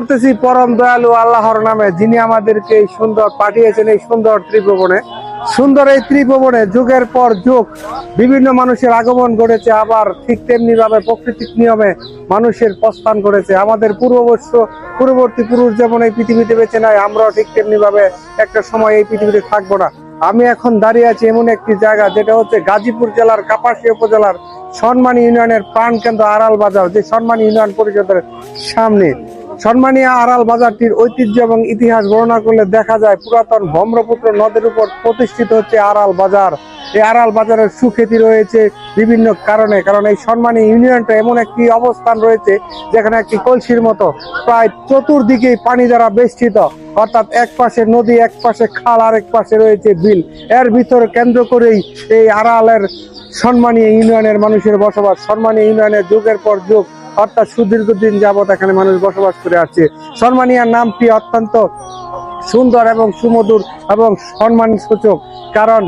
করতেছি পরম দয়ালু আল্লাহর নামে যিনি আমাদেরকে এই সুন্দর পাঠিয়েছেন এই সুন্দর ত্রিভুবনে। সুন্দর এই ত্রিভুবনে যুগের পর যুগ বিভিন্ন মানুষের আগমন ঘটেছে, আবার ঠিক তেমনি ভাবে প্রকৃতিক নিয়মে মানুষের প্রস্থান করেছে আমাদের পূর্ববর্ষ পূর্ববর্তী পুরুষ যেমন এই পৃথিবীতে বেঁচে নাই, আমরাও ঠিক তেমনি ভাবে একটা সময় এই পৃথিবীতে থাকব না। আমি এখন দাঁড়িয়ে আছি এমন একটি জায়গা, যেটা হচ্ছে গাজীপুর জেলার কাপাসিয়া উপজেলার সন্মানী ইউনিয়নের প্রাণ কেন্দ্র আড়াল বাজার, যে সন্মানী ইউনিয়ন পরিষদের সামনে। সম্মানীয় আড়াল বাজারটির ঐতিহ্য এবং ইতিহাস বর্ণনা করলে দেখা যায় পুরাতন ব্রহ্মপুত্র নদের উপর প্রতিষ্ঠিত হচ্ছে আড়াল বাজার। এই আড়াল বাজারের সুখ্যাতি রয়েছে বিভিন্ন কারণে, কারণ এই সম্মানী ইউনিয়নটা এমন একটি অবস্থান রয়েছে যেখানে একটি কলসির মতো প্রায় চতুর্দিকেই পানি দ্বারা বেষ্টিত। অর্থাৎ এক পাশে নদী এক পাশে খাল আর এক পাশে রয়েছে বিল। এর ভিতর কেন্দ্র করেই এই আড়ালের সম্মানী ইউনিয়নের মানুষের বসবাস। সম্মানী ইউনিয়নের যুগের পর যুগ অর্থাৎ সুদীর্ঘদিন যাবত এখানে মানুষ বসবাস করে আসছে। সন্মানিয়ার নামটি অত্যন্ত সুন্দর এবং সুমধুর এবং সম্মান সূচক কারণ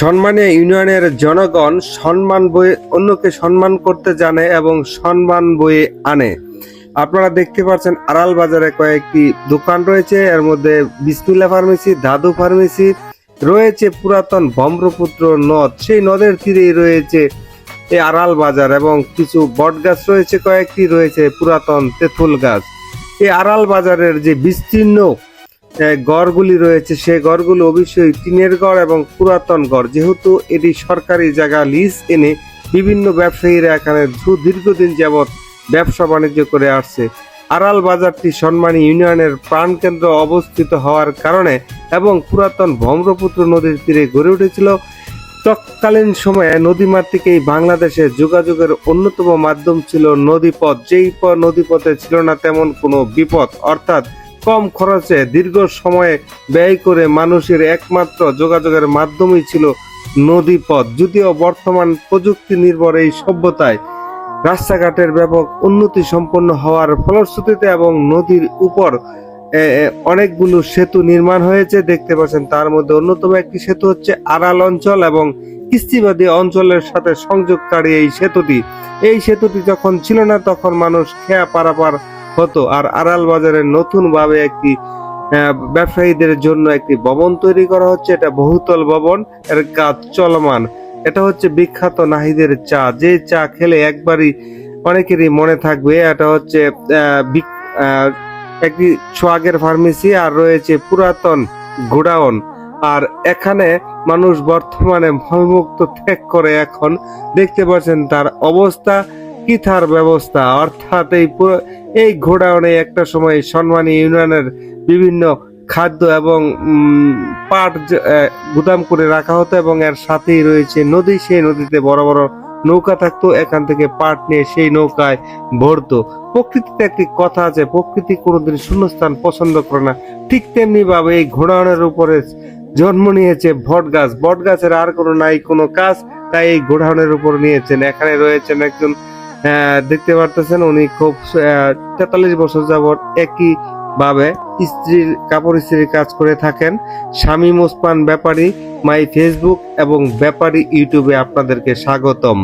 সম্মানীয় ইউনিয়নের জনগণ সম্মান বয়ে অন্যকে সম্মান করতে জানে এবং সম্মান বয়ে আনে। আপনারা দেখতে পাচ্ছেন আড়াল বাজারে কয়েকটি দোকান রয়েছে। এর মধ্যে বিসমিল্লা ফার্মেসি, দাদু ফার্মেসি, রয়েছে পুরাতন ব্রহ্মপুত্র নদ। সেই নদের তীরেই রয়েছে এই আড়াল বাজার এবং কিছু বট গাছ রয়েছে, কয়েকটি রয়েছে পুরাতন তেঁতুল গাছ। এই আড়াল বাজারের যে বিস্তীর্ণ গড়গুলি রয়েছে, সেই গড়গুলো অবশ্যই টিনের গড় এবং পুরাতন গড়। যেহেতু এটি সরকারি জায়গা, লিজ এনে বিভিন্ন ব্যবসায়ীরা এখানে দীর্ঘদিন যাবৎ ব্যবসা বাণিজ্য করে আসছে। আড়াল বাজারটি সম্মানী ইউনিয়নের প্রাণকেন্দ্র অবস্থিত হওয়ার কারণে এবং পুরাতন ব্রহ্মপুত্র নদীর তীরে গড়ে উঠেছিল। তৎকালীন সময়ে নদীমাতৃকেই বাংলাদেশে যোগাযোগের অন্যতম মাধ্যম ছিল নদীপথ। যেই নদীপথে ছিল না তেমন কোনো বিপদ অর্থাৎ কম খরচে দীর্ঘ সময়ে ব্যয় করে মানুষের একমাত্র যোগাযোগের মাধ্যমই ছিল নদীপথ। যদিও বর্তমান প্রযুক্তি নির্ভর এই সভ্যতায় রাস্তাঘাটের ব্যাপক উন্নতি সম্পন্ন হওয়ার ফলশ্রুতিতে এবং নদীর উপর অনেকগুলো সেতু নির্মাণ হয়েছে, দেখতে পাচ্ছেন তার মধ্যে অন্যতম একটি সেতু হচ্ছে আড়াল অঞ্চল এবং কিস্তিবাদী অঞ্চলের সাথে সংযোগকারী এই সেতুটি। এই সেতুটি যখন ছিল না, তখন মানুষ খেয়া পারাপার হতো। আর আড়াল বাজারে নতুন ভাবে একটি ব্যবসায়ীদের জন্য একটি ভবন তৈরি করা হচ্ছে। এটা বহুতল ভবন, এর কাজ চলমান। এটা হচ্ছে বিখ্যাত নাহিদের চা। যে চা খেলে একবারই অনেকেরই মনে থাকবে, এটা হচ্ছে একটি সোয়াগের ফার্মেসি আর রয়েছে পুরাতন গোডাউন। আর এখানে মানুষ বর্তমানে ভয়মুক্ত ত্যাগ করে এখন। দেখতে পাচ্ছেন তার অবস্থা, কি তার ব্যবস্থা? অর্থাৎ এই এই গোডাউনে একটা সময় সম্মানী ইউনিয়নের বিভিন্ন খাদ্য এবং পাট গুদাম করে রাখা হতো এবং এর সাথেই রয়েছে নদী। সেই নদীতে বড় বড় নৌকা থাকতো, এখান থেকে পাট নিয়ে সেই নৌকায় ভরতো। প্রকৃতিতে একটি কথা আছে, প্রকৃতি কোনোদিন শূন্যস্থান পছন্দ করে না। ঠিক তেমনি ভাবে এই ঘোড়াউনের উপরে জন্ম নিয়েছে বট গাছ। বট গাছের আর কোনো নাই, কোনো কাজ, তাই এই গোডাউনের উপর নিয়েছেন। এখানে রয়েছেন একজন দেখতে পারতেছেন, উনি খুব তেতাল্লিশ বছর যাবত একই ভাবে স্ত্রীর কাপড় স্ত্রীর কাজ করে থাকেন। স্বামী মুসপান ব্যাপারী, মাই ফেসবুক এবং ব্যাপারী ইউটিউবে আপনাদেরকে স্বাগতম।